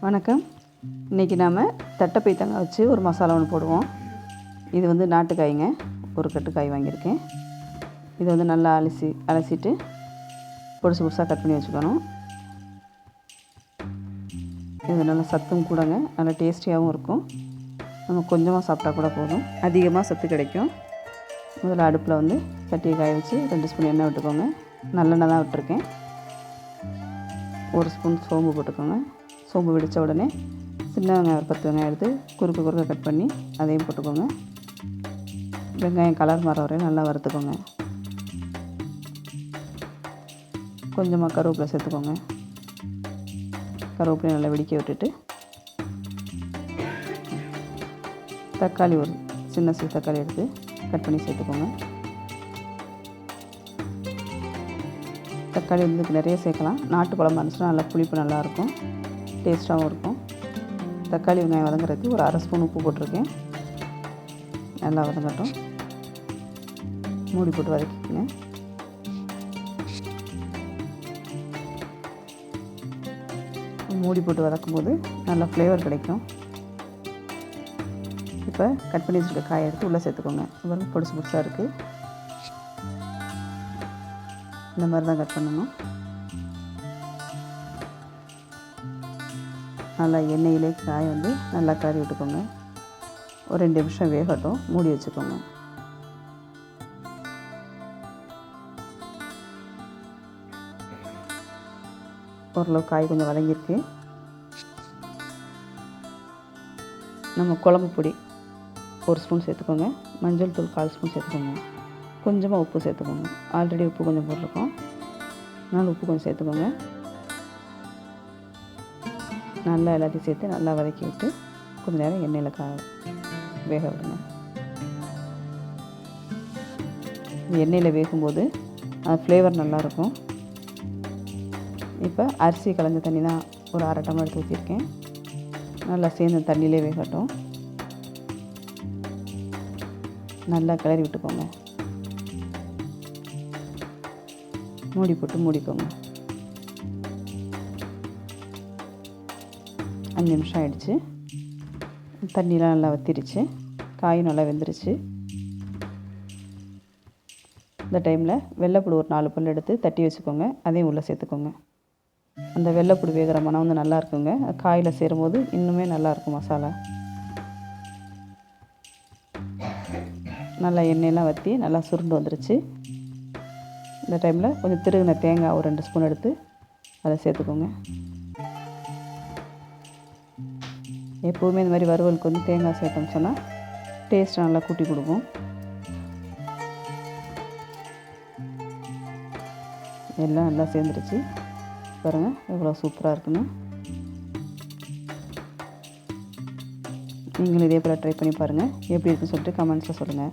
வணக்கம். இன்றைக்கி நாம் தட்டைப்பை தேங்காய் வச்சு ஒரு மசாலா ஒன்று போடுவோம். இது வந்து நாட்டுக்காய்ங்க. ஒரு கட்டு காய் வாங்கியிருக்கேன். இது வந்து நல்லா அலசி அலசிட்டு பொடிசு பொடிசாக கட் பண்ணி வச்சுக்கணும். இது நல்லா சத்தும் கூடங்க. நல்லா டேஸ்டியாகவும் இருக்கும். நம்ம கொஞ்சமாக சாப்பிட்டா கூட போதும். அதிகமாக சத்து கிடைக்கும். முதல்ல அடுப்பில் வந்து சட்டியை காய வச்சு ரெண்டு ஸ்பூன் எண்ணெய் விட்டுக்கோங்க. நல்லெண்ணெய் தான் விட்டுருக்கேன். ஒரு ஸ்பூன் சோம்பு போட்டுக்கோங்க. சோம்பு வெடித்த உடனே சின்ன வெங்காயம் ஒரு பத்து வெங்காயம் எடுத்து குறுக்கு குறுக்க கட் பண்ணி அதையும் போட்டுக்கோங்க. வெங்காயம் கலர் மாற வரையும் நல்லா வறுத்துக்கோங்க. கொஞ்சமாக கருவேப்பிலை சேர்த்துக்கோங்க. கருவேப்பிலை நல்லா வெடிக்க விட்டுட்டு தக்காளி ஒரு சின்ன சைஸ் தக்காளி எடுத்து கட் பண்ணி சேர்த்துக்கோங்க. தக்காளி வந்து நிறைய சேர்க்கலாம். நாட்டு குழம்பு இருந்துச்சுன்னா நல்லா புளிப்பு நல்லாயிருக்கும். டேஸ்ட்டாகவும் இருக்கும். தக்காளி வெங்காயம் வதங்குறதுக்கு ஒரு அரை ஸ்பூன் உப்பு போட்டிருக்கேன். நல்லா வதங்கட்டும். மூடி போட்டு வதக்கிக்கங்க. மூடி போட்டு வதக்கும் போது நல்லா ஃப்ளேவர் கிடைக்கும். இப்போ கட் பண்ணி வச்சுருக்க காயை எடுத்து உள்ளே சேர்த்துக்கோங்க. ரொம்ப பொடிசு புதுசாக இருக்குது இந்த மாதிரி தான் கட் பண்ணணும். நல்லா எண்ணெயிலே காய் வந்து நல்லா கறி விட்டுக்கோங்க. ஒரு ரெண்டு நிமிஷம் வேகட்டும். மூடி வச்சுக்கோங்க. ஓரளவு காய் கொஞ்சம் வதங்கியிருக்கு. நம்ம குழம்பு பொடி ஒரு ஸ்பூன் சேர்த்துக்கோங்க. மஞ்சள் தூள் கால் ஸ்பூன் சேர்த்துக்கோங்க. கொஞ்சமாக உப்பு சேர்த்துக்கோங்க. ஆல்ரெடி உப்பு கொஞ்சம் போட்டிருக்கோம். அதனால் உப்பு கொஞ்சம் சேர்த்துக்கோங்க. நல்லா எல்லாத்தையும் சேர்த்து நல்லா வதக்கி விட்டு கொஞ்சம் நேரம் எண்ணெயில் கா வேக விடுங்க. எண்ணெயில் வேகும்போது அது ஃப்ளேவர் நல்லாயிருக்கும். இப்போ அரிசி கலந்த தண்ணி தான் ஒரு அரை டம்ளர் எடுத்து ஊற்றிருக்கேன் நல்லா சேர்ந்து தண்ணியிலே வேகட்டும். நல்லா கிளறி விட்டுக்கோங்க. மூடி போட்டு மூடிக்கோங்க. அஞ்சு நிமிஷம் ஆயிடுச்சு. தண்ணிலாம் நல்லா வத்திருச்சு. காயும் நல்லா வெந்துருச்சு. இந்த டைமில் வெள்ளைப்பூடு ஒரு நாலு பல் எடுத்து தட்டி வச்சுக்கோங்க. அதையும் உள்ளே சேர்த்துக்கோங்க. அந்த வெள்ளைப்பூடு வேகிற மனம் வந்து நல்லா இருக்குங்க. காயில் சேரும்போது இன்னுமே நல்லாயிருக்கும் மசாலா. நல்லா எண்ணெயெல்லாம் வற்றி நல்லா சுருண்டு வந்துருச்சு. இந்த டைமில் கொஞ்சம் திருகின தேங்காய் ஒரு ரெண்டு ஸ்பூன் எடுத்து அதை சேர்த்துக்கோங்க. எப்போவுமே இந்த மாதிரி வறுவலுக்கு வந்து தேங்காய் சேர்த்தோம்னு சொன்னால் டேஸ்ட் நல்லா கூட்டி கொடுக்கும் எல்லாம் நல்லா சேர்ந்துருச்சு. பாருங்கள் எவ்வளோ சூப்பராக இருக்குன்னு. நீங்களும் இதே போல் ட்ரை பண்ணி பாருங்கள் எப்படி இருக்குன்னு சொல்லிட்டு கமெண்ட்ஸில் சொல்லுங்கள்